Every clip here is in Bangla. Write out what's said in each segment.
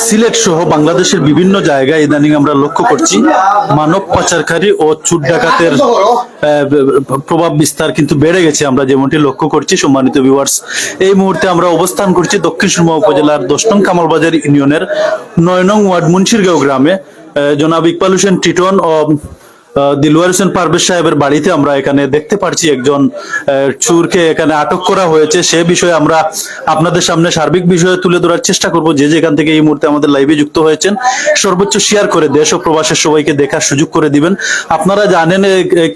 সিলেট সহ বাংলাদেশের বিভিন্ন জায়গায় ইদানিং আমরা লক্ষ্য করছি মানব পাচারকারী ও চুট ডাকাতের আহ, প্রভাব বিস্তার কিন্তু বেড়ে গেছে আমরা যেমনটি লক্ষ্য করছি সম্মানিত ভিউয়ার্স এই মুহূর্তে আমরা অবস্থান করছি দক্ষিণ সুরমা উপজেলার দশ নং কামালবাজার ইউনিয়নের নয় নং ওয়ার্ড মুন্সিরগাঁও গ্রামে। জনাব ইকবাল হোসেন টিটন ও দিলওয়ার হোসেন পারভেজ সাহেবের বাড়িতে আমরা এখানে দেখতে পারছি একজন চুরকে এখানে আটক করা হয়েছে। সে বিষয়ে আমরা আপনাদের সামনে সার্বিক বিষয়ে তুলে ধরার চেষ্টা করব। যে যেখান থেকে এই মুহূর্তে আমাদের লাইভে যুক্ত হয়েছেন, সর্বোচ্চ শেয়ার করে দেশ ও প্রবাসের সবাইকে দেখার সুযোগ করে দিবেন। আপনারা জানেন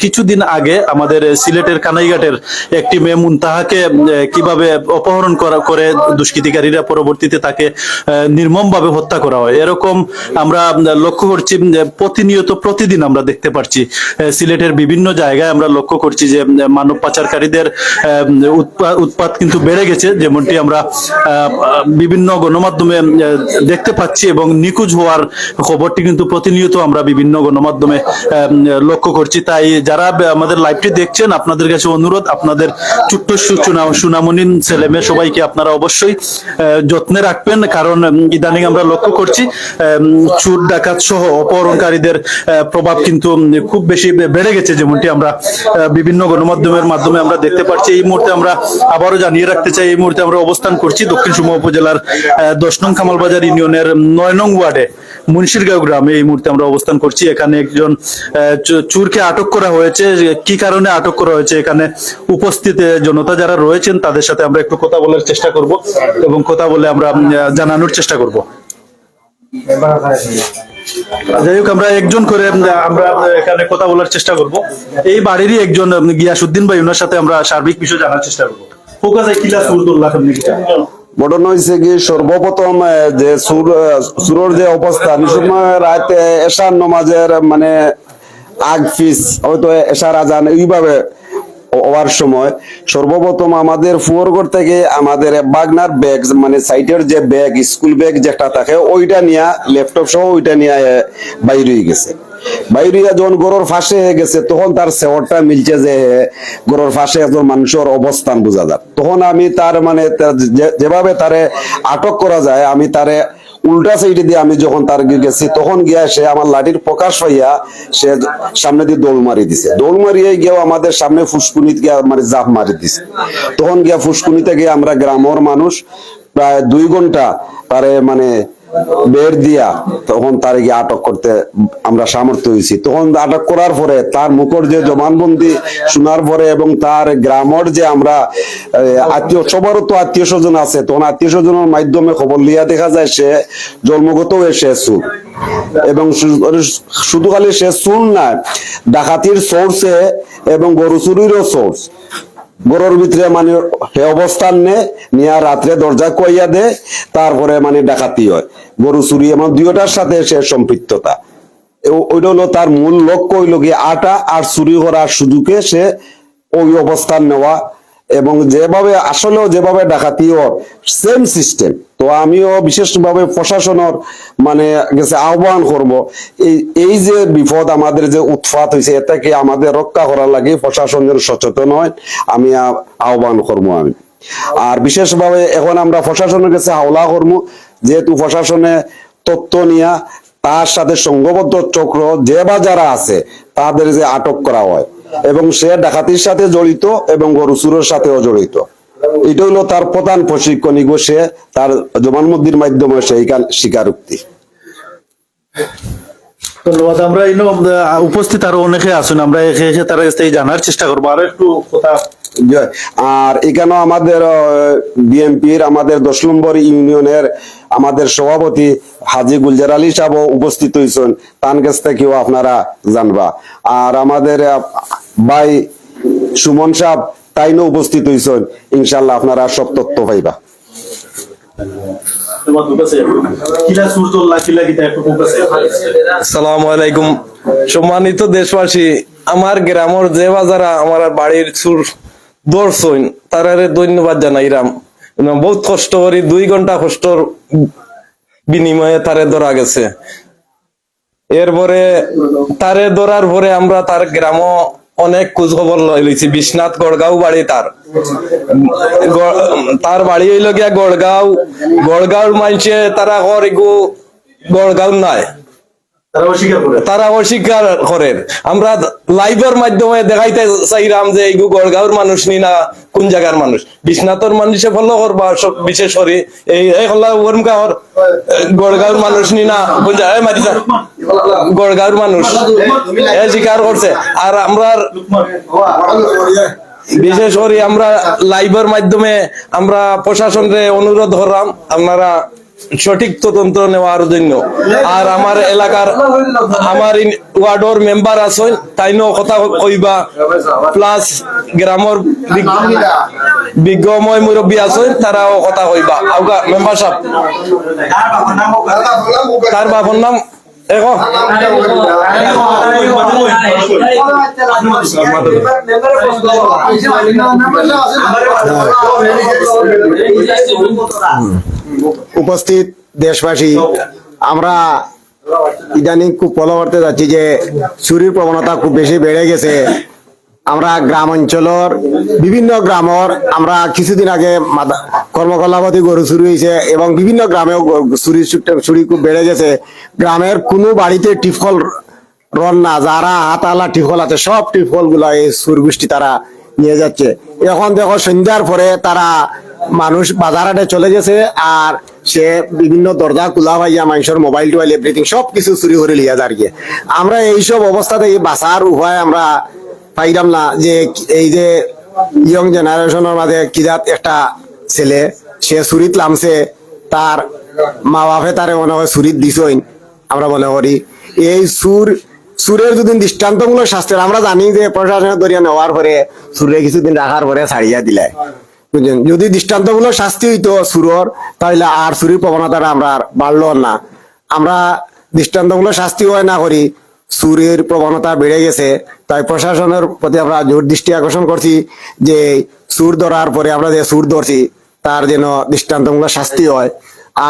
কিছুদিন আগে আমাদের সিলেটের কানাইঘাটের একটি মেয়ে মুনতাহাকে কীভাবে অপহরণ করা, করে দুষ্কৃতিকারীরা পরবর্তীতে তাকে নির্মমভাবে হত্যা করা হয়। এরকম আমরা লক্ষ্য করছি প্রতিনিয়ত প্রতিদিন আমরা দেখতে পাচ্ছি আহ, সিলেটের বিভিন্ন জায়গায় আমরা লক্ষ্য করছি যে মানব পাচারকারীদের উৎপাত কিন্তু বেড়ে গেছে। যেমনটি আমরা বিভিন্ন গণমাধ্যমে দেখতে পাচ্ছি এবং নিখোঁজ হওয়ার খবরটি কিন্তু প্রতিনিয়ত আমরা বিভিন্ন গণমাধ্যমে লক্ষ্য করছি। তাই যারা আমাদের লাইভটি দেখছেন আপনাদের কাছে অনুরোধ আপনাদের ছোট্ট সুনামনীন ছেলে মেয়ে সবাইকে আপনারা অবশ্যই যত্নে রাখবেন। কারণ ইদানিং আমরা লক্ষ্য করছি চুর ডাকাত সহ অপহরণকারীদের প্রভাব কিন্তু খুব বেশি বেড়ে গেছে যেমনটি আমরা বিভিন্ন গণমাধ্যমের মাধ্যমে আমরা দেখতে পাচ্ছি। এই মুহূর্তে আমরা আবারও জানিয়ে রাখতে চাই, এই মুহূর্তে আমরা অবস্থান করছি দক্ষিণ সুরমা উপজেলার দশ নং কামালবাজার ইউনিয়নের নয় নং ওয়ার্ডে, মুন্সিরগাঁও গ্রামে এই মুহূর্তে আমরা অবস্থান করছি। এখানে একজন চুরকে আটক করা হয়েছে। কি কারণে আটক করা হয়েছে? এখানে উপস্থিত জনতা যারা রয়েছেন তাদের সাথে আমরা একটু কথা বলার চেষ্টা করব এবং কথা বলে আমরা জানানোর চেষ্টা করব। যাই হোক আমরা একজন করে আমরা এখানে কথা বলার চেষ্টা করব। এই বাড়িরই একজন উম, গিয়াসউদ্দিন ভাই ওনার সাথে আমরা সার্বিক বিষয় জানার চেষ্টা করব। ফোকাস কিলা সুরদুল্লাহ ঘটনা হয়েছে কি সর্বপ্রথম যে সুর সুরের যে অবস্থান এই সময় রাতে এশার নমাজের মানে আগ ফিস হয়তো এশার আজান এইভাবে হওয়ার সময় সর্বপ্রথম আমাদের ফুয়ারগড় থেকে আমাদের বাগনার ব্যাগ মানে সাইটের যে ব্যাগ, স্কুল ব্যাগ যেটা থাকে, ওইটা নিয়ে, ল্যাপটপ সহ ওইটা নিয়ে বাইরে হয়ে গেছে। বাইরিয়া যখন গরুর ফাঁসে গেছে, তখন তার সেওয়ারটা মিলছে যে গরুর ফাঁসে একজন মানুষের অবস্থান বোঝা যায় তখন আমি তার মানে যেভাবে তারে আটক করা যায়, আমি তারে উল্টা সাইডে দিয়ে আমি যখন তার গেছি, তখন গিয়া সে আমার লাঠির প্রকাশ হইয়া সে সামনে দিয়ে দৌড় মারি দিছে। দৌড় মারিয়ে গিয়েও আমাদের সামনে ফুসকুনিত গিয়া মানে জাপ মারি দিছে। তখন গিয়া ফুসকুনিতে গিয়ে আমরা গ্রামের মানুষ প্রায় দুই ঘণ্টা তারে মানে বের দিয়া তখন তার গিয়ে আটক করতে আমরা সামর্থ্য হয়েছি। তখন আটক করার পরে তার মুখর যে জমানবন্দি শোনার পরে এবং তার গ্রামের যে আমরা আত্মীয়, সবারও তো আত্মীয় স্বজন আছে, তখন আত্মীয় স্বজনের মাধ্যমে খবর লিয়া দেখা যায় সে জন্মগত সে সুর এবং শুধু খালি সে সুর না, ডাকাতির সোর্সে এবং গরু চুরিরও সোর্স গরুর ভিতরে মানে হে অবস্থান নে, নিয়ে রাত্রে দরজা কইয়া দে, তারপরে মানে ডাকাতি হয়। গরু, চুরি এবং দুইটার সাথে সে সম্পৃক্ততা। ওইটা হলো তার মূল লক্ষ্য হইল গিয়ে আটা আর চুরি করার সুযোগে সে ওই অবস্থান নেওয়া এবং যেভাবে আসলেও যেভাবে ডাকাতি সেম সিস্টেম তো আমিও বিশেষভাবে প্রশাসনের মানে গেছে আহ্বান করব, এই এই যে বিপদ আমাদের যে উৎপাত হয়েছে এটাকে আমাদের রক্ষা করার লাগে প্রশাসন যেন সচেতন হয় আমি আহ্বান করব আমি। আর বিশেষভাবে এখন আমরা প্রশাসনের কাছে হাওলা করব যেহেতু প্রশাসনে তথ্য নিয়া তার সাথে সংঘবদ্ধ চক্র যে বা যারা আছে তাদের যে আটক করা হয়। এবং সে ডাকাতির সাথে জড়িত এবং গরু চুরের সাথেও জড়িত। এটা হলো তার প্রধান প্রশিক্ষণ সে তার জবানবন্দির মাধ্যমে সে এইখান স্বীকারোক্তি। ধন্যবাদ। আমরা এই উপস্থিত আরও অনেকে আছেন, আমরা এসে এসে তার কাছ থেকে জানার চেষ্টা করব। আর একটু কথা আর এখানেও আমাদের বিএনপির আমাদের দশ নম্বর ইউনিয়নের আমাদের সভাপতি হাজি গুলজার আলী সাহেব উপস্থিত হয়েছেন। তার কাছ থেকেও আপনারা জানবা। আর আমাদের ভাই সুমন সাহেব তাইনও উপস্থিত হয়েছেন। ইনশাল্লাহ আপনারা সব তথ্য পাইবা। আসসালামু সম্মানিত দেশবাসী, আমার গ্রামের যে বাজারা আমার বাড়ির সুর দর্শন, তারারে ধন্যবাদ জানাইরাম। বহুত কষ্ট করি দুই ঘণ্টা কষ্টর বিনিময়ে তারে ধরা গেছে। এরপরে তারে ধরার পরে আমরা তার গ্রাম অনেক খোঁজ খবর লইছি। বিশ্বনাথ গড়গাঁও বাড়ি তার। তার বাড়ি হইল গিয়া গড়গাঁও। গড়গাঁওর মানুষে তারা এগু গড়গাঁও নাই। তারা অস্বীকার করেন। আমরা লাইভের মাধ্যমে দেখাইতে চাইলাম যে এইগু গড়গাঁওর মানুষ নি না কোন জায়গার মানুষ? বিশ্বনাথর মানুষে ফলো করবা বিশেষ করে এই এই গড়গাঁওর মানুষ নি না কোন জায়গায় গড়গাঁওর মানুষ। স্বীকার করছে। আর আমরা বিশেষ করে আমরা লাইভের মাধ্যমে আমরা প্রশাসনকে অনুরোধ করলাম। আপনারা সঠিক তদন্ত নেওয়ার জন্য। আর আমার এলাকার আমার ওয়ার্ডর মেম্বার আছেন, তাইনও কথা কইবা। প্লাস গ্রামের বিজ্ঞময় মুরব্বী আছেন, তারাও কথা কইবা। আউগা, মেম্বার সাহেব। তার বাবার নাম দেখো উপস্থিত দেশবাসী, আমরা ইদানিং খুব ফলো করতে যাচ্ছি যে চুরির প্রবণতা খুব বেশি বেড়ে গেছে। আমরা গ্রাম অঞ্চলের বিভিন্ন গ্রামর আমরা কিছুদিন আগে কর্মকলাপতি গরু চুরি হয়েছে এবং বিভিন্ন গ্রামেও চুরি চুরি খুব বেড়ে গেছে। গ্রামের কোনো বাড়িতে টিফল রন না, যারা হাতালা টিফল আছে, সব টিফলগুলা এই সুর গোষ্ঠী তারা নিয়ে যাচ্ছে। এখন দেখো সন্ধ্যার পরে তারা মানুষ বাজারাটে চলে গেছে আর সে বিভিন্ন দরজা খোলা পাইয়া মানুষের মোবাইল টোবাইল এভরিথিং সব কিছু চুরি করে লিয়া যার গিয়ে আমরা এইসব অবস্থাতে বাঁচার উপায় আমরা পাইলাম না যে এই যে ইয়ং জেনারেশনের মাঝে কিরাত একটা ছেলে, সে চুরিত লামছে, তার মা বাপে তারে মনে হয় চুরিত দিছইন, আমরা মনে করি। এই সুর সুরের যদি দৃষ্টান্তমূলক শাস্তি আমরা জানি যে প্রশাসনের দরিয়া নেওয়ার পরে সুরে কিছুদিন রাখার পরে ছাড়িয়া দিলে। বুঝলেন? যদি দৃষ্টান্তমূলক শাস্তি হইতো সুরর তাহলে আর চুরির প্রবণতাটা আমরা বাড়লো না। আমরা দৃষ্টান্তমূলক শাস্তি হয় না করি, সুরের প্রবণতা বেড়ে গেছে, তাই প্রশাসনের প্রতি আমরা জোর দৃষ্টি আকর্ষণ করছি যে সুর ধরার পরে আমরা যে সুর ধরছি, তার যেন দৃষ্টান্তমূলক শাস্তি হয়।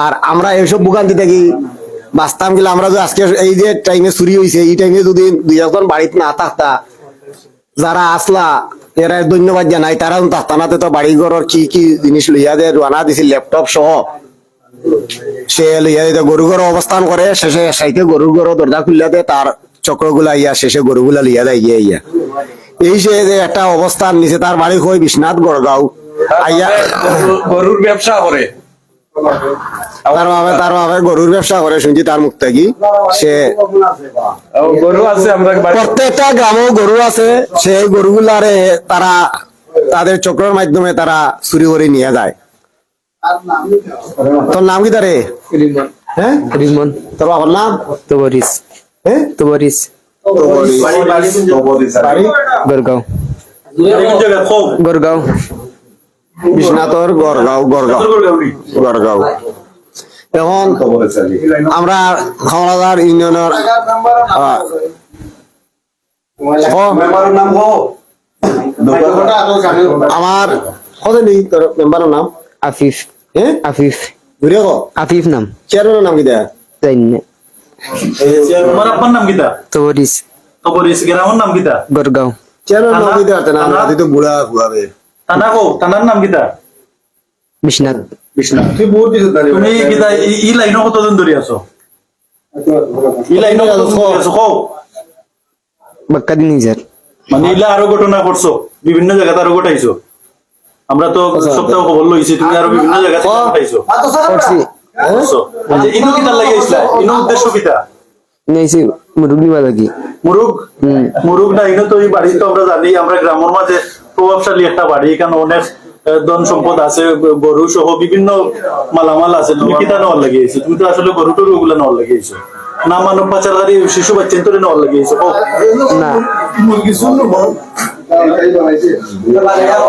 আর আমরা এইসব ভোগান্তি থাকি বাঁচতাম গেলে আমরা যদি আজকে এই যে টাইমে চুরি হয়েছে এই টাইমে যদি দুই একজন বাড়িতে না থাকতা, যারা আসলা এরা ধন্যবাদ জানাই। তারা তাস্তানাতে তো বাড়ি ঘরের কি কি জিনিস লইয়া দিয়ে রানা দিছিল ল্যাপটপ সহ। সে লইয়া দিতে গরু ঘর অবস্থান করে, শেষে সাইতে গরুর ঘর দরজা খুললে দেয়, তার চক্রগুলা ইয়া, শেষে গরুগুলা লইয়া দেয়, ইয়া ইয়া। এই যে একটা অবস্থান নিচে তার বাড়ি হয় বিশ্বনাথ গড়গাঁও। আইয়া গরুর ব্যবসা করে। তার বাবে তার বাবে গরুর ব্যবসা করে শুনছি তার মুখ থেকে। সে গরু আছে আমরা প্রত্যেকটা গ্রামেও গরু আছে। সেই গরুগুলারে তারা তাদের চক্রের মাধ্যমে তারা চুরি করে নিয়ে যায়। তোর নাম কি তারে? হ্যাঁ? রিমন তোর বাবার নাম? তোবরিস হ্যাঁ? তোবরিস কোন জায়গা খুব গড়গাঁও বিশ্বনাথর গড়গাঁও গড়গাঁও। গড়গাঁও এখন আমরা খামরাদার ইউনিয়নের আমার কত নেই তোর মেম্বারের নাম? আফিফ। হ্যাঁ আফিফ। ঘুরে গো আফিফ নাম। চেয়ারম্যানের নাম কি দেয়া? জানি না। তোমার আব্বার নাম কিতা তোবরিস তবরিস গ্রামের নাম কিতা গড়গাঁও। চেয়ারম্যান নাম কি দেয়া? না তুই তো বুড়া থানা কো নাম কিতা বিশ্বনাথ বিশ্বনাথ তুমি কিতা ই- লাইনও কতদিন ধরে আছো ই আছো কও বাক্কা দিন নিজের মানে ইলা আরও ঘটনা করছ বিভিন্ন জায়গাতে আরও ঘটাইছো আমরা তো সপ্তাহ খবর লইছি তুমি আরও বিভিন্ন জায়গাতে ঘটাইছো করছি আচ্ছা, ইনো কিতা লাগাইছিলা ইনো উদ্দেশ্য কিতা নেইছি মুরুগ নিবা লাগি মুরুগ মুরুগ না ইনো তো এই বাড়ি তো আমরা জানি আমরা গ্রামের মাঝে প্রভাবশালী একটা বাড়ি। এখানে অনেক ধন সম্পদ আছে গরু সহ বিভিন্ন মালামাল আছে। তুমি কিতা নেওয়ার লাগিয়েছো তুমি তো আসলে গরু টরু ওগুলো নেওয়ার লাগিয়েছো না মানব পাচারকারী শিশু বাচ্চা তো নেওয়ার লাগিয়েছো। না।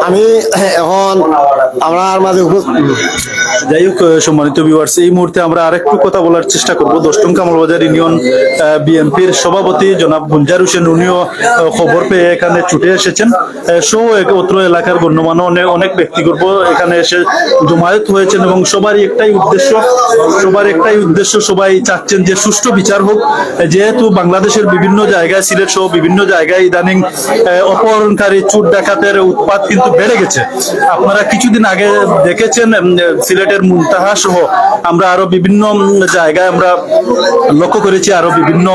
আমি এখন আমার মাঝে যাই হোক সম্মানিত ভিউয়ার্স এই মুহূর্তে আমরা আরেকটু কথা বলার চেষ্টা করব। দশটং কামালবাজার ইউনিয়ন বিএনপির সভাপতি জনাব গুলজার হোসেন উনিও খবর পেয়ে এখানে ছুটে এসেছেন। সহ অত্র এলাকার গণ্যমান্য অনেক অনেক ব্যক্তিগর্ব এখানে এসে জমায়েত হয়েছেন এবং সবারই একটাই উদ্দেশ্য সবার একটাই উদ্দেশ্য সবাই চাচ্ছেন যে সুষ্ঠু বিচার হোক। যেহেতু বাংলাদেশের বিভিন্ন জায়গায় সিলেট সহ বিভিন্ন জায়গায় ইদানিং আহ, অপহরণকারী চুট ডাকাতের উৎপাত কিন্তু বেড়ে গেছে। আপনারা কিছুদিন আগে দেখেছেন সিলেটের মুনতাহা সহ আমরা আরও বিভিন্ন জায়গায় আমরা লক্ষ্য করেছি, আরও বিভিন্ন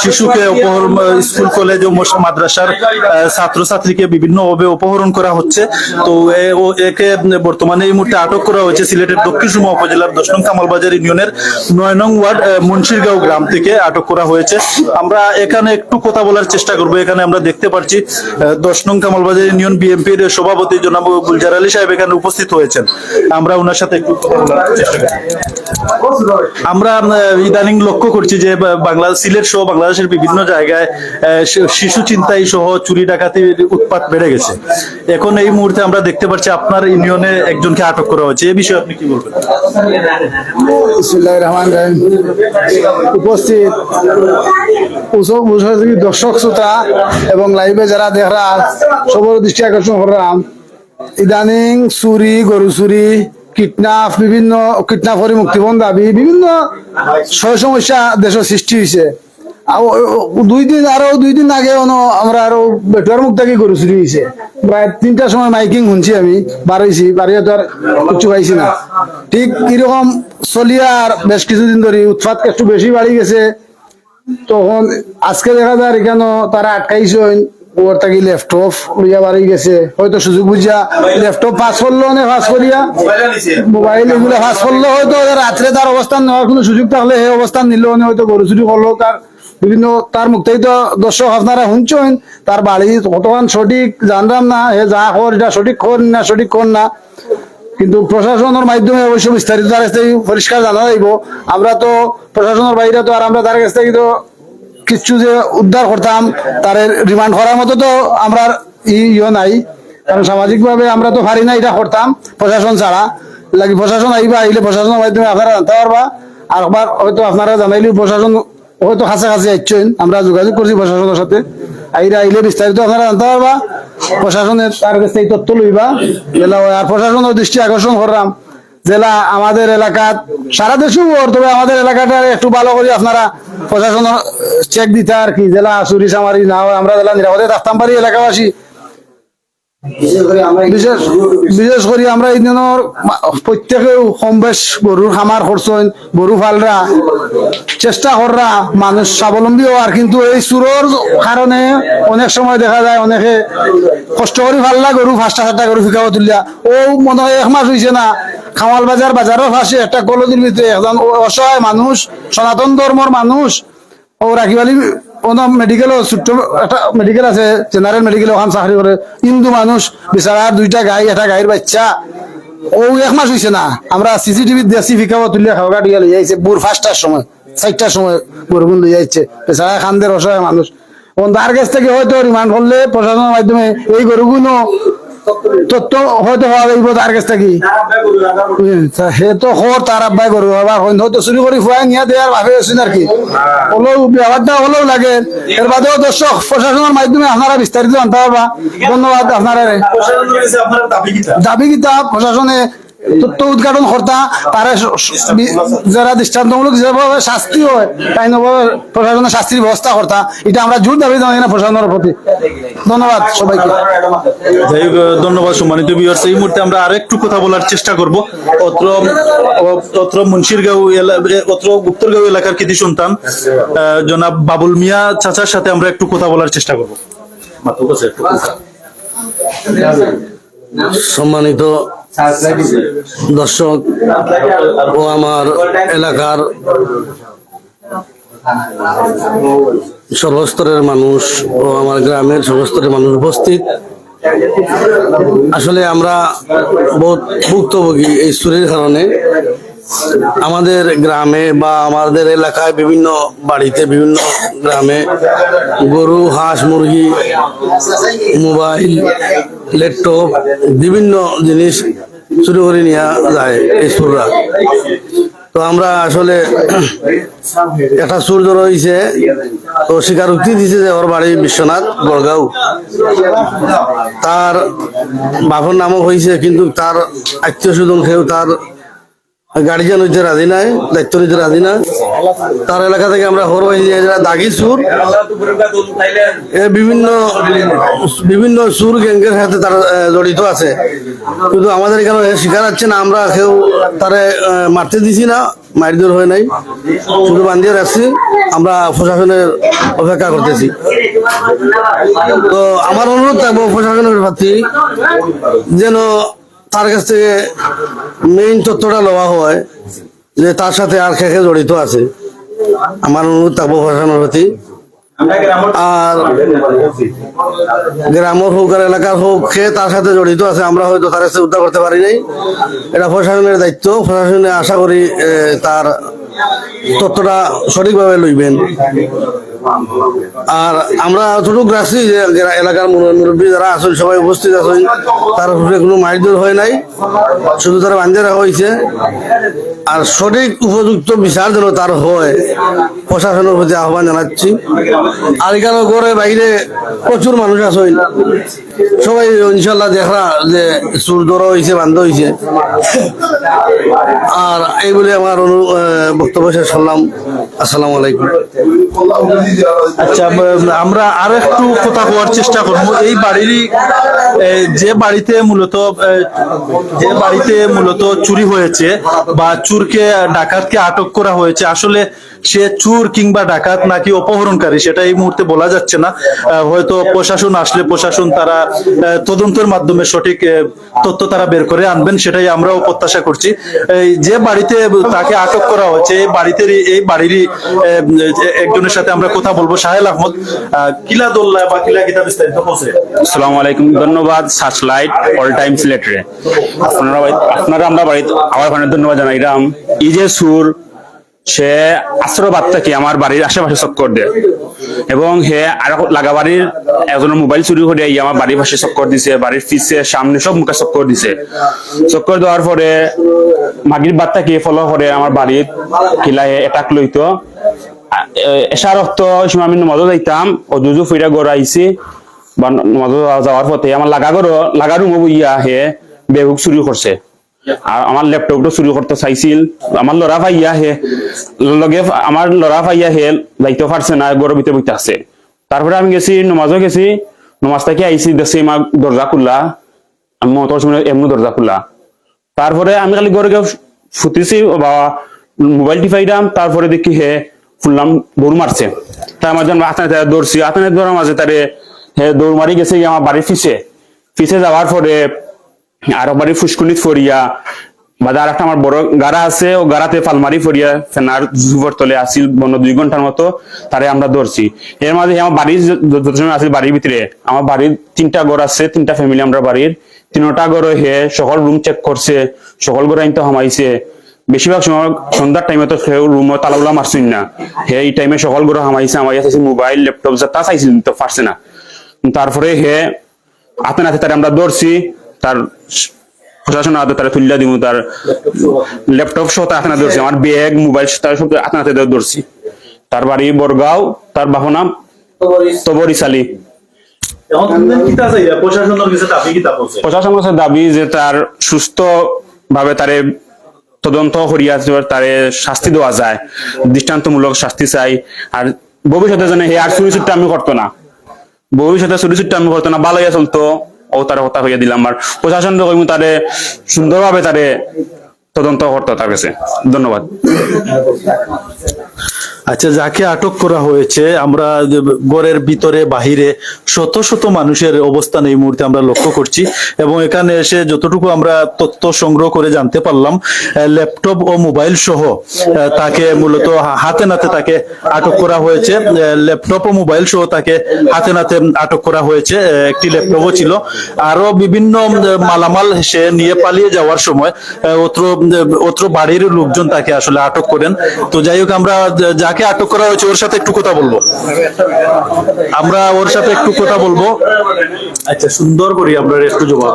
শিশুকে অপহরণ, স্কুল, কলেজ ও মাদ্রাসার ছাত্রছাত্রীকে বিভিন্নভাবে অপহরণ করা হচ্ছে। তো একে বর্তমানে এই মুহূর্তে আটক করা হয়েছে সিলেটের দক্ষিণ সুমা উপজেলার দশ নং কামালবাজার ইউনিয়নের নয় নং ওয়ার্ড মুন্সিরগাঁও গ্রাম থেকে আটক করা হয়েছে। আমরা এখানে একটু কথা বলার চেষ্টা করব। এখানে আমরা দেখতে পাচ্ছি দশ নং কামালবাজার ইউনিয়ন বিএনপির সভাপতি জনাব গুলজার আলী সাহেব এখানে উপস্থিত হয়েছেন। আমরা ওনার সাথে একটু আমরা ইদানিং লক্ষ্য করছি যে, বা- বাংলা সিলেট সহ বাংলাদেশের বিভিন্ন জায়গায় শিশু চিন্তাই সহ চুরি ডাকাতির উৎপাত বেড়ে গেছে। এখন এই মুহূর্তে আমরা দেখতে পাচ্ছি আপনার ইউনিয়নে একজনকে আটক করা হয়েছে। এ বিষয়ে আপনি কি বলবেন? বিসমিল্লাহির উপস্থিত। দর্শক, শ্রোতা এবং লাইভে যারা দৃষ্টি আকর্ষণ করলাম ইদানিং চুরি, গরু চুরি বিভিন্ন কিডন্যাপ করে মুক্তিপণ দাবি, বিভিন্ন সমস্যা দেশের সৃষ্টি হয়েছে। দুই দিন, আরও দুই দিন আগে আমরা আরও বেটুয়ার মুখ থেকে গরু চুরি হয়েছে। প্রায় তিনটার সময় মাইকিং শুনছি আমি, বাড়াইছি, বাড়িয়ে তো আর কিছু পাইছি না। ঠিক এরকম চলিয়ার বেশ কিছুদিন ধরে উৎপাত একটু বেশি বাড়ি গেছে। তখন আজকে দেখা যায় এখানে তারা আটকাইছেন ওর থাকি ল্যাপটপ লইয়া বাড়ি গেছে। হয়তো সুযোগ বুঝিয়া ল্যাপটপ পাস করল না পাস করিয়া। মোবাইল এগুলো পাস করল, হয়তো রাত্রে তার অবস্থান নেওয়ার কোনো সুযোগ থাকলে সেই অবস্থান নিল না, হয়তো গরু চুরি করল। তার বিভিন্ন, তার মুক্তেই তো দর্শক আপনারা শুনছেন, তার বাড়ি কতক্ষণ সঠিক, জানলাম না হে যা খবর, এটা সঠিক খবর না, সঠিক খবর না। কিন্তু প্রশাসনের মাধ্যমে অবশ্য বিস্তারিত তার কাছ থেকে পরিষ্কার জানা যাইব। আমরা তো প্রশাসনের বাইরে তো আর আমরা তার কাছ থেকে তো কিছু যে উদ্ধার করতাম, তার রিমান্ড করার মতো তো আমরা ইয়ে নাই। কারণ সামাজিক ভাবে আমরা তো পারি না, এটা করতাম, প্রশাসন ছাড়া। লাগি প্রশাসন আইবা, আইলে প্রশাসনের মাধ্যমে আপনারা জানতে পারবা। আর একবার হয়তো আপনারা জানাইলে প্রশাসন হয়তো কাছে কাছে আইছেন আমরা যোগাযোগ করছি প্রশাসনের সাথে। আইরা আইলে বিস্তারিত আপনারা জানতে পারবা। প্রশাসনের তার কাছ থেকে তথ্য লইবা। আর প্রশাসনের দৃষ্টি আকর্ষণ করলাম। জেলা আমাদের এলাকা সারা ওর, তবে আমাদের এলাকাটা একটু ভালো করে আপনারা প্রশাসন চেক দিতে আর কি। জেলা চুরি চামারি না হয় আমরা জেলা নিরাপদে থাকতাম পারি এলাকাবাসী। বিশেষ বিশেষ করে আমরা এই দিনের প্রত্যেকেও কম বেশ গরুর খামার করছেন গরু ফালরা চেষ্টা কররা মানুষ স্বাবলম্বী হওয়ার কিন্তু এই চুরোর কারণে অনেক সময় দেখা যায় অনেকে কষ্ট করে ফাললা গরু পাঁচটা সাতটা গরু ফিকাও তুলিয়া। ও মনে হয় এক মাস হয়েছে না। খামাল বাজার বাজারের পাশে একটা কলদির ভিতরে একজন অসহায় মানুষ সনাতন ধর্মর মানুষ ও রাখিবালি কোনো মেডিকেল ছোট্ট একটা মেডিকেল আছে জেনারেল মেডিকেল ওখান চাকরি করে হিন্দু মানুষ বিচারার দুইটা গাই একটা গাইর বাচ্চা। ও এক মাস হয়েছে না, আমরা সিসিটিভি দেশি ফিকাবো তুলিয়া খাওয়া দিয়ে লই যাইছে বুর পাঁচটার সময় চারটার সময় বরগুন লই যাইছে। বেচারা খান্দের অসহায় মানুষ এবং তার কাছ থেকে হয়তো রিমান্ড করলে প্রশাসনের মাধ্যমে এই গরুগুলো তথ্য হয়তো হওয়া যাইব তার কাছ থেকে। সে তো হর তার আব্বাই গরু আবার হয়তো চুরি করে খুয়াই নিয়ে দেওয়ার ভাবে আছেন আর কি। হলেও ব্যবহারটা হলেও লাগে। এর বাদেও দর্শক প্রশাসনের মাধ্যমে আপনারা বিস্তারিত জানতে পারবা ধন্যবাদ আপনারা দাবি কিতাব প্রশাসনে তথ্য উদ্ঘাটন কর্তা তারা যারা দৃষ্টান্তমূলক যেভাবে শাস্তি হয় তাই নভাবে প্রশাসনের শাস্তির ব্যবস্থা কর্তা এটা আমরা জোর দাবি জানাই না প্রশাসনের প্রতি ধন্যবাদ সবাইকে। যাই হোক ধন্যবাদ সম্মানিত ভিউয়ার্স এই মুহূর্তে আমরা আরেকটু কথা বলার চেষ্টা করব। অত্র অত্র মুন্সিরগাঁও অত্র উত্তরগাঁও এলাকার কৃতি সন্তান জনাব বাবুল মিয়া চাচার সাথে আমরা একটু কথা বলার চেষ্টা করব। মাত্র সম্মানিত দর্শক ও আমার এলাকার সর্বস্তরের মানুষ ও আমার গ্রামের সর্বস্তরের মানুষ উপস্থিত। আসলে আমরা বহুত ভুক্তভোগী এই চুরির কারণে। আমাদের গ্রামে বা আমাদের এলাকায় বিভিন্ন বাড়িতে, বিভিন্ন গ্রামে গরু, হাঁস, মুরগি, মোবাইল, ল্যাপটপ, বিভিন্ন জিনিস চুরি করে নিয়ে যায় এই সুররা। তো আমরা আসলে একটা সুর ধরা হয়েছে তো স্বীকারোক্তি দিছে যে ওর বাড়ি বিশ্বনাথ বড়গাঁও তার বাপর নামও হয়েছে কিন্তু তার আত্মীয় স্বজন খেয়েও তার গার্জিয়ান হইতে রাজি নাই, দায়িত্ব নিতে রাজি তার এলাকা থেকে আমরা খবর পাইছি যে এরা দাগি সুর বিভিন্ন বিভিন্ন সুর গ্যাংয়ের সাথে তারা জড়িত আছে। কিন্তু আমাদের এখানে শিকার হচ্ছে না, আমরা কেউ তারে মারতে দিছি না, মারধর হয় নাই। শুধু বান্ধিয়ে রাখছি, আমরা প্রশাসনের অপেক্ষা করতেছি। তো আমার অনুরোধ থাকব প্রশাসনের প্রার্থী যেন তার কাছ থেকে মেইন তথ্যটা লওয়া হয় যে তার সাথে আর কে জড়িত আছে। আমার অনুরোধ থাকব প্রশাসনের প্রতি। আর গ্রামের হোক আর এলাকার হোক সে তার সাথে জড়িত আছে, আমরা হয়তো তার কাছে উদ্ধার করতে পারি নাই। এটা প্রশাসনের দায়িত্ব। প্রশাসনে আশা করি তার তথ্যটা সঠিকভাবে লইবেন। আর আমরা যতটুকু রাখছি যে এলাকার মুরব্বী যারা আছেন, সবাই উপস্থিত আছেন। তার উপরে কোনো মারধর হয় নাই। শুধু তারা বান্ধে রাখা হয়েছে। আর সঠিক উপযুক্ত বিচার যেন তার হয়, প্রশাসনের প্রতি আহ্বান জানাচ্ছি। আর এখানে ঘরে বাইরে প্রচুর মানুষ আছেন। সবাই ইনশাল্লাহ দেখরা যে চুর ধরা হয়েছে বান্ধ হয়েছে। আর এই বলে আমার বক্তব্য শেষ করলাম। আসসালামু আলাইকুম। আচ্ছা আমরা আর একটু কথা হওয়ার চেষ্টা করব। এই বাড়িরই যে বাড়িতে মূলত যে বাড়িতে মূলত চুরি হয়েছে বা চুরকে, ডাকাতকে আটক করা হয়েছে, আসলে সে চুর কিংবা ডাকাত নাকি অপহরণকারী সেটা এই মুহূর্তে বলা যাচ্ছে না। হয়তো প্রশাসন আসলে প্রশাসন তারা তদন্তের মাধ্যমে সঠিক তথ্য তারা বের করে আনবেন সেটাই আমরাও প্রত্যাশা করছি। যে বাড়িতে তাকে আটক করা হয়েছে এই বাড়িতে এই বাড়িরই একজনের সাথে আমরা কথা বলব সাহেল আহমদ। আহ, কিলা দোল্লা বা কিলা কিতা বিস্তারিত বলছে। আসসালামু আলাইকুম ধন্যবাদ সার্চলাইট অল টাইম সিলেক্টরে আপনারা আপনারা আমরা বাড়িতে আমার ধন্যবাদ জানাইলাম এই যে সুর সে আশ্রয় আশ্রবাদ থেকে আমার বাড়ির আশেপাশে চক্কর দেয়। এবং হে আর লাগা বাড়ির একজনের মোবাইল চুরি করে আমার বাড়ির পাশে চক্কর দিছে, বাড়ির পিছে, সামনে সব মুখে চক্কর দিছে। চক্কর দেওয়ার পরে মাগির বাদ থেকে ফলো করে আমার বাড়ির কিলাই এটাক লইতো। এসার অর্থ আমি নমাজও যাইতাম ও দুজু ফিরা গড় আইছি, বা নমাজও যাওয়ার পথে আমার লাগা গড় লাগা রুম ইয়া হে বেগুক চুরি করছে। আর আমার ল্যাপটপটা চুরি করতে চাইছিল। আমার লড়া ভাইয়া হে, লগে আমার লড়া ভাইয়া হে যাইতে পারছে না গড়ের বইতে আছে। তারপরে আমি গেছি নমাজও গেছি। নমাজ থেকে আইছি দেখছি আমার দরজা খুললা আমি মতর সময় এমনি দরজা খুললা তারপরে আমি খালি গিয়ে ফুটিছি, বা মোবাইল টিপাইলাম তারপরে দেখি হে ফুললাম দৌড় মারছে তার আমরা আতানে তারা দৌড়ছি আতানে দৌড়ার মাঝে তারে হে দৌড় মারি গেছে আমার বাড়ির পিছে পিছে যাওয়ার পরে আর বাড়ির ফুসকুনিত ফরিয়া বাজার একটা আমার বড় গাড়া আছে, ও গাড়াতে ফালমারি ফরিয়া, ফেনার জুবর তলে আসিল, বন্য দুই ঘণ্টার মতো তারে আমরা ধরছি। এর মাঝে আমার বাড়ির য- যত আসিল বাড়ির ভিতরে। আমার বাড়ির তিনটা ঘর আছে, তিনটা ফ্যামিলি আমরা বাড়ির। তিনটা ঘরে হে সকল রুম চেক করছে, সকল ঘরে আইনতে হামাইছে। বেশিরভাগ সময় সন্ধ্যার টাইমে তো কেউ রুমে তালাউলা মারছেন না। হে, এই টাইমে সকল ঘরে হামাইছে, আমার চাইছে মোবাইল ল্যাপটপ যা তা চাইছিল তো পারছে না। তারপরে হে হাতে নাতে আমরা ধরছি তার প্রশাসন হাতে তারা তুলিয়া দিব তার ল্যাপটপ সহ তার হাতে ধরছি আমার ব্যাগ মোবাইল তার সব হাতে নাতে ধরছি। তার বাড়ি বরগাঁও তার বাপু নাম চাইরা প্রশাসনের কাছে দাবি যে তার সুস্থ ভাবে তারে তদন্ত করিয়া তারে শাস্তি দেওয়া যায় দৃষ্টান্তমূলক শাস্তি চাই। আর ভবিষ্যতে যেন হে আর চুরি চুট্টা আমি করতো না। ভবিষ্যতে চুরি চুট্টা আমি করতো না ভালো হইয়া চলতো। ও তার হত্যা হইয়া দিলাম আর প্রশাসন কইমু তারে সুন্দরভাবে তারে তদন্ত করতে তার কাছে ধন্যবাদ। আচ্ছা যাকে আটক করা হয়েছে, আমরা ঘরের ভিতরে, বাহিরে শত শত মানুষের অবস্থান এই মুহূর্তে আমরা লক্ষ্য করছি এবং এখানে এসে যতটুকু আমরা তথ্য সংগ্রহ করে জানতে পারলাম ল্যাপটপ ও মোবাইল সহ তাকে মূলত হাতে নাতে তাকে আটক করা হয়েছে ল্যাপটপ ও মোবাইল সহ তাকে হাতে নাতে আটক করা হয়েছে একটি ল্যাপটপও ছিল। আরও বিভিন্ন মালামাল সে নিয়ে পালিয়ে যাওয়ার সময় অত্র অত্র বাড়ির লোকজন তাকে আসলে আটক করেন। তো যাই হোক, আমরা যা- যাকে আটক করা হয়েছে ওর সাথে একটু কথা বলব। আমরা ওর সাথে একটু কথা বলব। আচ্ছা সুন্দর করি আমরা একটু জবাব?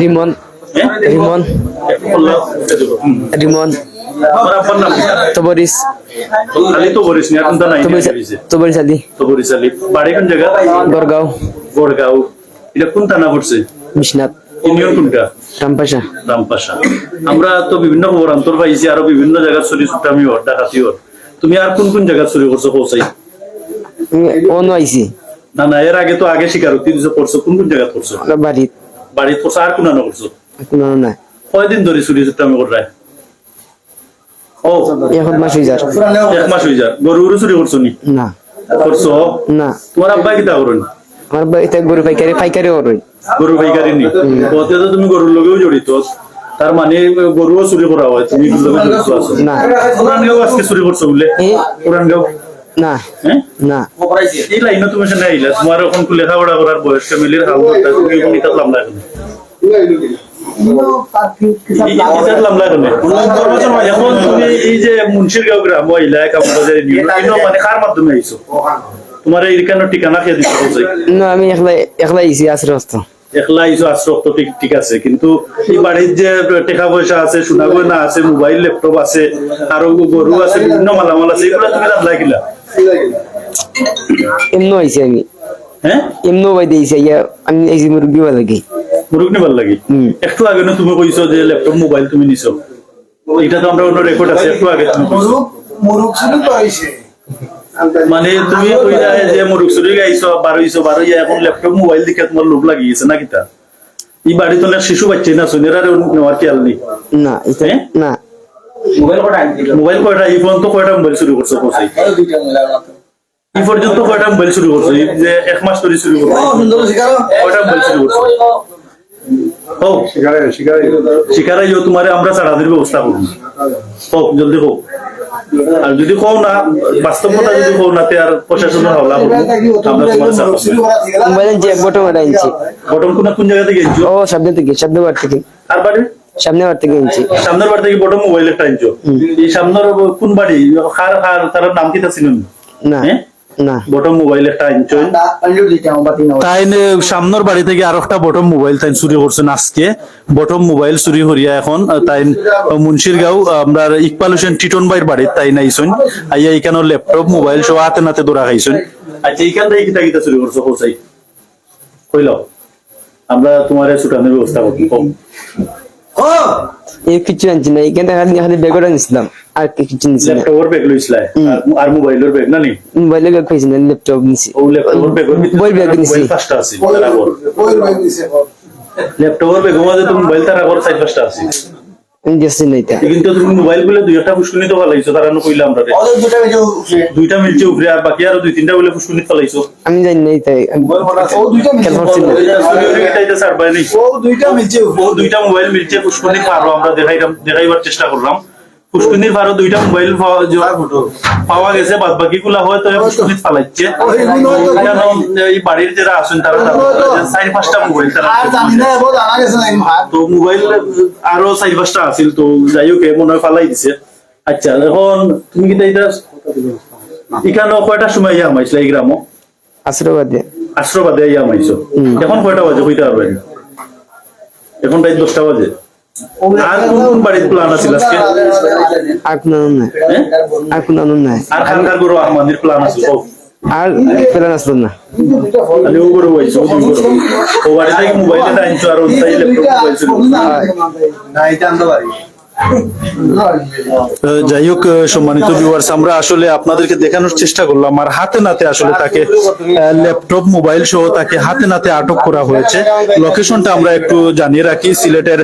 রিমন। হ্যাঁ? রিমন। রিমন। আমার তবরিস তো বলিস না এখন তো নাই তবরিস তবরিস আদি তো বলিস আলি। বাড়ি কোন জায়গা? গড়গাঁও বড়গাঁও এটা কোন থানা পড়ছে? বিশ্বনাথ। ইউনিয়ন কোনটা? রামপাশা। রামপাশা। আমরা তো বিভিন্ন খবর অন্তর পাইছি আরও বিভিন্ন জায়গা চুরি চুটামি হর ডাকাতি হর তুমি আর কোন কোন জায়গা চুরি করছ পৌঁছাই? অন আইসি। না না এর আগে তো আগে স্বীকারোক্তি দিছো করছ কোন কোন জায়গা করছ আমরা বাড়িত। করছ আর কোন করছ কোনো নাই। কয়দিন ধরে চুরি চুটামি করায় ও এখন মাস হয়ে যার এক মাস হয়ে যায় গরু গরু চুরি করছ নি? না। করছ? না। তোমার আব্বা কিতা করেন? আমার বাড়িতে গরু পাইকারি পাইকারি করই গরু পাইকারি নি? তো তুমি গরুর লগেও জড়িত। তার মানে গরুও চুরি করা হয় তুমি না। পুরান গাঁও আজকে চুরি করছ বলে। পুরান গাঁও না। হ্যাঁ? না। এই লাইনে তুমি সেখানে আইলা তোমার এখন লেখাপড়া করার বয়স ফ্যামিলির হাল তুমি এখন তুমি এই যে গ্রাম মানে কার মাধ্যমে আইছো? তোমার এই কেন ঠিকানা খেয়ে দিতে না আমি একলা একলা আইসি আশ্রয় হস্ত একলা আইসো আশ্রয় তো ঠিক ঠিক আছে কিন্তু এই বাড়ির যে টাকা পয়সা আছে সোনা গয়না আছে মোবাইল ল্যাপটপ আছে আরও গরু আছে বিভিন্ন মালামাল আছে এগুলো তুমি লাভ আমি। হ্যাঁ? এমনও বাই দিয়েছি ইয়া আমি আইসি মুরগি বা লাগি। মুরুখ নিবার লাগি। একটু আগে না তুমি কইছো যে ল্যাপটপ মোবাইল তুমি নিছো। এটা তো আমরা অন্য রেকর্ড আছে একটু আগে তুমি মুরুখ শুরু করাইছে মানে তুমি কইলা যে মুরুখ চুরি গাইছো বারো হইছো বারো ইয়া এখন ল্যাপটপ মোবাইল দেখে তোমার লোভ লাগিয়েছে না কিতা? এই বাড়ি তো না শিশু বাচ্চা না সোনেরা নেওয়ার খেয়াল নেই না এটা? না। মোবাইল কয়টা এই পর্যন্ত কয়টা মোবাইল চুরি করছ কোথায় এই পর্যন্ত কয়টা মোবাইল চুরি করছ যে এক মাস ধরে চুরি করছ কয়টা মোবাইল চুরি করছ ও শিকারে ইয়ে তোমারে আমরা চাড়াদের ব্যবস্থা করব হোক জলদি হোক আর যদি কও না বাস্তব কথা যদি কও না তে আর প্রশাসনের হাওলা করব। আমরা তোমার সাপোর্ট মোবাইল যে বটম এটা আনছি বটম কোন কোন জায়গা থেকে আনছো ও সামনে থেকে সামনে বার থেকে। আর বাড়ি? সামনে বার থেকে আনছি সামনের বাড়ি থেকে বটম মোবাইল একটা আনছো এই সামনের কোন বাড়ি? কার কার তার নাম কি তা চিনুন না। হ্যাঁ? না। বটম মোবাইল একটা তাই সামনের বাড়ি থেকে আর একটা বটম মোবাইল তাই চুরি করছেন আজকে। বটম মোবাইল চুরি হরিয়া এখন তাই মুন্সির গাঁও আমরা ইকবাল হোসেন টিটন ভাইয়ের বাড়ি তাই নাইছুন। আইয়া এখানে ল্যাপটপ মোবাইল সব হাতে নাতে দৌড়া খাইছুন। আচ্ছা এইখান থেকে কিতা কিতা চুরি করছ কোথায় কইল আমরা তোমার ছুটানোর ব্যবস্থা করব কম। এই কিছু আনছি না এখানে খালি খালি নিছিলাম আর কিছু নিছি না ল্যাপটপের ব্যাগ লইছিলাই আর- আর মোবাইলের ব্যাগ না নি মোবাইলের ব্যাগ না ল্যাপটপ নিছি। ও ল্যাপটপের ব্যাগ মোবাইল ব্যাগ নিছি। মোবাইল আছে তারাগর ল্যাপটপের ব্যাগ মধ্যে তো মোবাইল সাইড পাঁচটা আছে। গেছি কিন্তু তুমি মোবাইল বলে দুই একটা পুষ্কুনি তো ফেলাইছো তারা নো কইলাম আমরা। দুইটা মিলছে উপরে। আর বাকি আর দুই তিনটা বলে পুষ্কুনি ফেলাইছো। আমি জানি নাই তাই আমি দুইটা স্যার ভাই ও দুইটা মিলছে ও দুইটা মোবাইল মিলছে ফুসকুনি পারো আমরা দেখাইলাম দেখাইবার চেষ্টা করলাম। পুষ্কুনির ফারো দুইটা মোবাইল পাওয়া গেছে বাদ বাকি গুলা হয়তো ফালাইছে। কেন এই বাড়ির যারা আছেন তারা চার পাঁচটা মোবাইল তো মোবাইল আরও চার পাঁচটা আছিল তো যাই হোক এ মনে হয় ফালাই দিছে। আচ্ছা এখন তুমি কি এটা এখানে কয়টা সময় ইয়া মাইছিল এই গ্রামও আশ্রবাদে আশ্রবাদে ইয়া মাইছো এখন কয়টা বাজে কইতে পারবেন এখন রাত দশটা বাজে। আর কোন কোন বাড়ির প্ল্যান আছিল আজকে? আর কোনো নাই? আর কোনো নাই। আর কার কার গরু আমাদের প্ল্যান আছে ও আর প্ল্যান আসলো না। খালি ও গরু হইছে ও দুই গরু। ও বাড়ি থেকে মোবাইলে টাইনছো আর ওই ল্যাপটপ মোবাইল ছিল না এটা আনতে পারি। যাই হোক সম্মানিত ভিউয়ার্স আমরা আসলে আপনাদেরকে দেখানোর চেষ্টা করলাম, আর হাতে নাতে আসলে তাকে ল্যাপটপ মোবাইল সহ তাকে হাতে নাতে আটক করা হয়েছে। লোকেশনটা আমরা একটু জানিয়ে রাখি, সিলেটের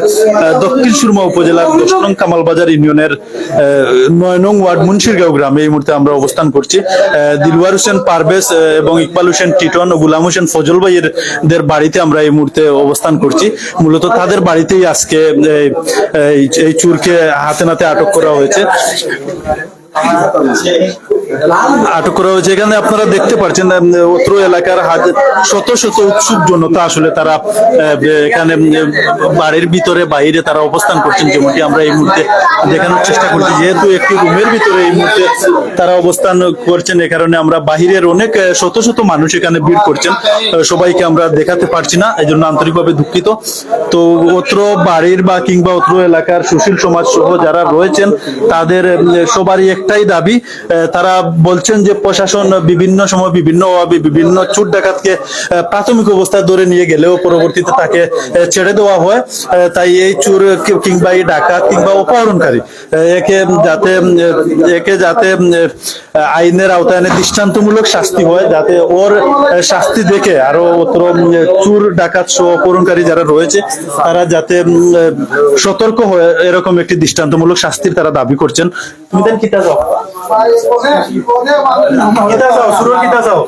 দক্ষিণ সুরমা উপজেলার দশ নং কামালবাজার ইউনিয়নের নয় নং ওয়ার্ড মুন্সিরগাঁও গ্রামে এই মুহূর্তে আমরা অবস্থান করছি। দিলওয়ার হোসেন পারভেজ এবং ইকবাল হোসেন টিটন ও গুলাম হোসেন ফজল ভাইয়ের দের বাড়িতে আমরা এই মুহূর্তে অবস্থান করছি। মূলত তাদের বাড়িতেই আজকে এই চুরকে হাতে নাতে আটক করা হয়েছে। আটক করা হয়েছে এখানে আপনারা দেখতে পাচ্ছেন অত্র এলাকার শত শত উৎসুক জনতা আসলে তারা এখানে বাড়ির ভিতরে, বাইরে তারা অবস্থান করছেন যেমনটি আমরা এই মুহূর্তে দেখানোর চেষ্টা করছি। যেহেতু একটি রুমের ভিতরে এই মুহূর্তে তারা অবস্থান করছেন, এ কারণে আমরা বাহিরের অনেক শত শত মানুষ এখানে ভিড় করছেন। সবাইকে আমরা দেখাতে পারছি না এই জন্য আন্তরিকভাবে দুঃখিত। তো অত্র বাড়ির বা কিংবা অত্র এলাকার সুশীল সমাজ সহ যারা রয়েছেন, তাদের সবারই একটাই দাবি তারা বলছেন যে প্রশাসন বিভিন্ন সময় বিভিন্ন অভাবে বিভিন্ন চুট ডাকাতকে প্রাথমিক অবস্থায় ধরে নিয়ে গেলেও পরবর্তীতে তাকে ছেড়ে দেওয়া হয়। তাই এই চুর কিংবা এই ডাকাত কিংবা অপহরণকারী একে যাতে একে যাতে আইনের আওতায় এনে দৃষ্টান্তমূলক শাস্তি হয়, যাতে ওর শাস্তি দেখে আরও অতর চুর, ডাকাত সহ অপহরণকারী যারা রয়েছে, তারা যাতে সতর্ক হয়ে এরকম একটি দৃষ্টান্তমূলক শাস্তির তারা দাবি করছেন। তুমি দেন কিতা যাও কিতা যাও সুরর কিতা যাও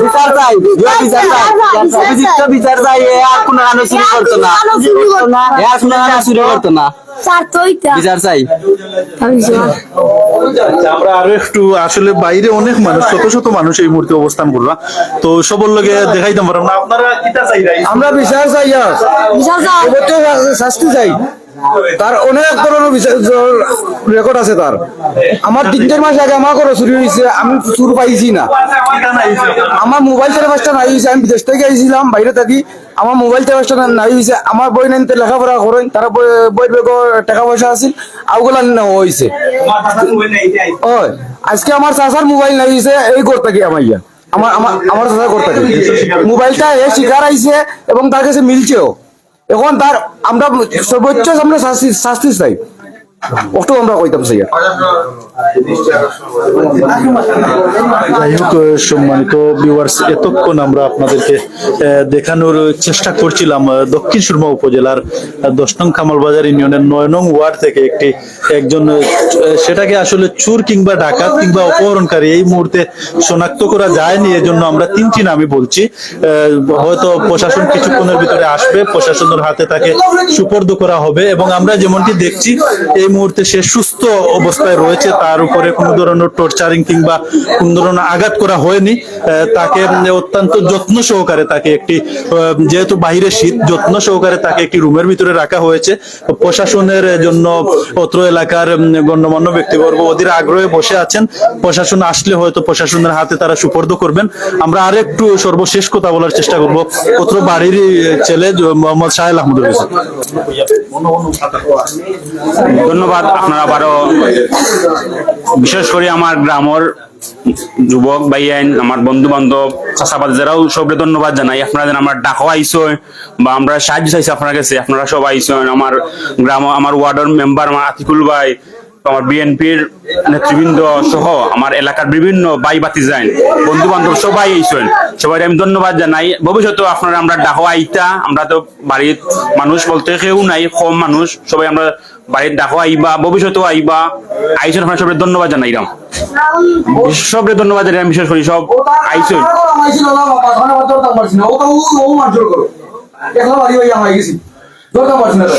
বিচার চাই বিচার চাই অভিযুক্ত বিচার চাই এ আর কোনো গান শুরু করতো না। এ আর কোনো গান শুরু করতো না। বিচার চাই। আমরা আরও একটু আসলে বাইরে অনেক মানুষ শত শত মানুষ এই মুহূর্তে অবস্থান করলাম তো সবর লগে দেখাইতাম পারলাম না আপনারা আমরা বিচার চাই শাস্তি চাই। তার অনেক ধরনের রেকর্ড আছে তার। আমার তিন চার মাস আগে আমার চুরি হয়েছে আমি চুর পাইছি না। আমার মোবাইল চার নাই হয়েছে আমি বিদেশ থেকে আইছিলাম, বাইরে থাকি। আমার মোবাইল চার নাই হয়েছে আমার বই নাইতে লেখাপড়া করেন, তারা বই- বেগর টাকা পয়সা আছিল, আউগুলা নেওয়া হয়েছে আজকে আমার চাচার মোবাইল নাই হয়েছে এই ঘর থাকি আমার ইয়া আমার আমার আমার ঘর থাকি। মোবাইলটা এ শিকার আইছে এবং তার কাছে মিলছেও। এখন তার আমরা সর্বোচ্চ আমরা শাস্তি শাস্তি চাই। অষ্টম আমরা কইতাম চাই। যাই হোক সম্মানিত ভিউয়ার্স এতক্ষণ আমরা আপনাদেরকে দেখানোর চেষ্টা করছিলাম দক্ষিণ সুরমা উপজেলার দশ নং কামালবাজার ইউনিয়নের নয় নং ওয়ার্ড থেকে একটি, একজন সেটাকে আসলে চুর কিংবা ডাকাত কিংবা অপহরণকারী এই মুহূর্তে শনাক্ত করা যায়নি, এজন্য আমরা তিনটি নামই বলছি। হয়তো প্রশাসন কিছুক্ষণের ভিতরে আসবে, প্রশাসনের হাতে তাকে সুপর্দ করা হবে এবং আমরা যেমনটি দেখছি, এই মুহূর্তে সে সুস্থ অবস্থায় রয়েছে তার উপরে কোনো ধরনের টর্চারিং কিংবা কোন ধরনের আঘাত করা হয়নি। তাকে অত্যন্ত যত্ন সহকারে তাকে একটি যেহেতু বাইরে শীত, যত্ন সহকারে তাকে একটি রুমের ভিতরে রাখা হয়েছে। প্রশাসনের জন্য অত্র এলাকার গণ্যমান্য ব্যক্তিবর্গ অধীর আগ্রহে বসে আছেন। প্রশাসন আসলে হয়তো প্রশাসনের হাতে তারা সুপর্দ করবেন। আমরা আরেকটু সর্বশেষ কথা বলার চেষ্টা করব। অত্র বাড়ির ছেলে মোহাম্মদ সাহেল আহমদুল হোসেন ধন্যবাদ, আপনারা আবারও। বিশেষ করে আমার গ্রামের যুবক আইন, আমার বন্ধু বান্ধব চাষাবাদ, যারাও সবরে ধন্যবাদ জানাই। আপনারা যেন আমার ডাকো আইসো বা আমরা সাহায্য চাইছি আপনার কাছে, আপনারা সব আইসো আমার গ্রাম, আমার ওয়ার্ডের মেম্বার, আমার আতিকুল ভাই আমার বিএনপির নেতৃবৃন্দ সহ আমার এলাকার বিভিন্ন বাই বাতি যান বন্ধু বান্ধব সবাই আইসন সবাই আমি ধন্যবাদ জানাই ভবিষ্যতে আপনারা আমরা ডাকো আইতা আমরা তো বাড়ির মানুষ বলতে কেউ নাই কম মানুষ সবাই আমরা বাড়ির ডাকো আইবা ভবিষ্যতেও আইবা আইসন আপনার সবাই ধন্যবাদ জানাইলাম সবরে ধন্যবাদ জানাই বিশেষ করে সব আইসন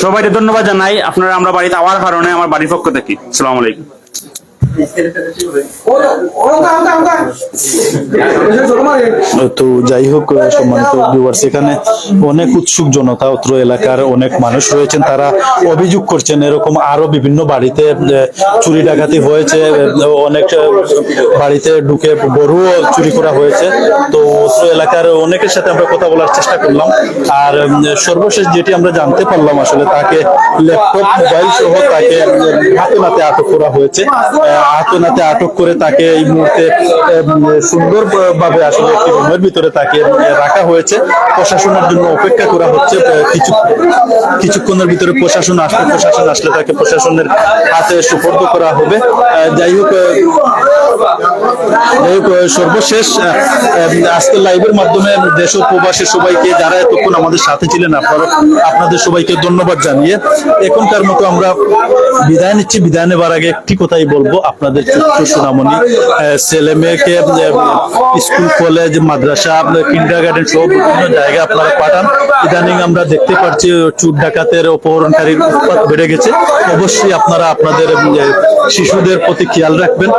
সবাই ধন্যবাদ জানাই। আপনারা আমরা বাড়িতে আওয়ার কারণে আমার বাড়ির পক্ষ থেকে। সালাম আলাইকুম। তো যাই হোক সম্মানিত ভিউয়ার্স এখানে অনেক উৎসুক জনতা অত্র এলাকার অনেক মানুষ রয়েছেন। তারা অভিযোগ করছেন এরকম আরও বিভিন্ন বাড়িতে চুরি ডাকাতি হয়েছে অনেক বাড়িতে ঢুকে গরুও চুরি করা হয়েছে। তো অত্র এলাকার অনেকের সাথে আমরা কথা বলার চেষ্টা করলাম। আর সর্বশেষ যেটি আমরা জানতে পারলাম আসলে তাকে ল্যাপটপ মোবাইল সহ তাকে হাতে নাতে আটক করা হয়েছে। হাতে নাতে আটক করে তাকে এই মুহূর্তে সুন্দর ভাবে আসলে একটি রুমের ভিতরে তাকে রাখা হয়েছে। প্রশাসনের জন্য অপেক্ষা করা হচ্ছে কিছু, কিছুক্ষণের ভিতরে প্রশাসন আসবে। প্রশাসন আসলে তাকে প্রশাসনের হাতে সুপর্দ করা হবে। যাই হোক সর্বশেষ আজকের লাইভের মাধ্যমে দেশ প্রবাসী সবাইকে যারা এতক্ষণ আমাদের সাথে ছিলেন, আপনারা, আপনাদের সবাইকে ধন্যবাদ জানিয়ে এখনকার মতো আমরা বিদায় নিচ্ছি। বিদায় নেবার আগে একটি কথাই বলব আপনাদের সোনামণি ছেলে মেয়েকে স্কুল, কলেজ, মাদ্রাসা, আপনার কিন্ডার গার্ডেন সব বিভিন্ন জায়গায় আপনারা পাঠান। ইদানিং আমরা দেখতে পাচ্ছি, চুর ডাকাতের অপহরণকারীর উৎপাত বেড়ে গেছে। অবশ্যই আপনারা আপনাদের শিশুদের প্রতি খেয়াল রাখবেন।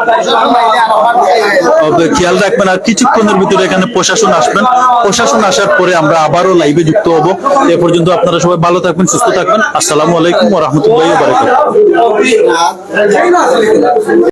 খেয়াল রাখবেন আর কিছুক্ষণের ভিতরে এখানে প্রশাসন আসবেন। প্রশাসন আসার পরে আমরা আবারও লাইভে যুক্ত হব। এ পর্যন্ত আপনারা সবাই ভালো থাকবেন, সুস্থ থাকবেন। আসসালামু আলাইকুম রাহমাতুল্লাহি ওয়া বারাকাতুহু।